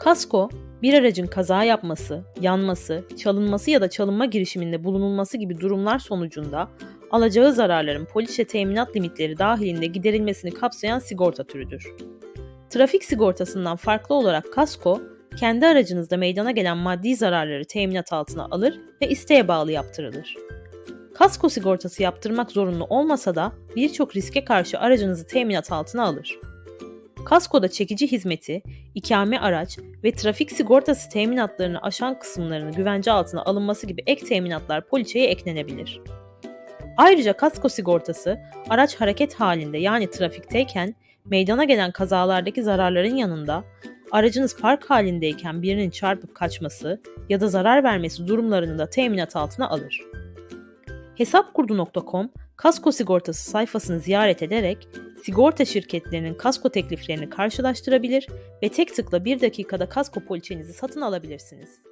Kasko, bir aracın kaza yapması, yanması, çalınması ya da çalınma girişiminde bulunulması gibi durumlar sonucunda alacağı zararların poliçe teminat limitleri dahilinde giderilmesini kapsayan sigorta türüdür. Trafik sigortasından farklı olarak kasko, kendi aracınızda meydana gelen maddi zararları teminat altına alır ve isteğe bağlı yaptırılır. Kasko sigortası yaptırmak zorunlu olmasa da birçok riske karşı aracınızı teminat altına alır. Kaskoda çekici hizmeti, ikame araç ve trafik sigortası teminatlarını aşan kısımlarını güvence altına alınması gibi ek teminatlar poliçeye eklenebilir. Ayrıca kasko sigortası araç hareket halinde yani trafikteyken meydana gelen kazalardaki zararların yanında aracınız park halindeyken birinin çarpıp kaçması ya da zarar vermesi durumlarını da teminat altına alır. Hesapkurdu.com kasko sigortası sayfasını ziyaret ederek sigorta şirketlerinin kasko tekliflerini karşılaştırabilir ve tek tıkla bir dakikada kasko poliçenizi satın alabilirsiniz.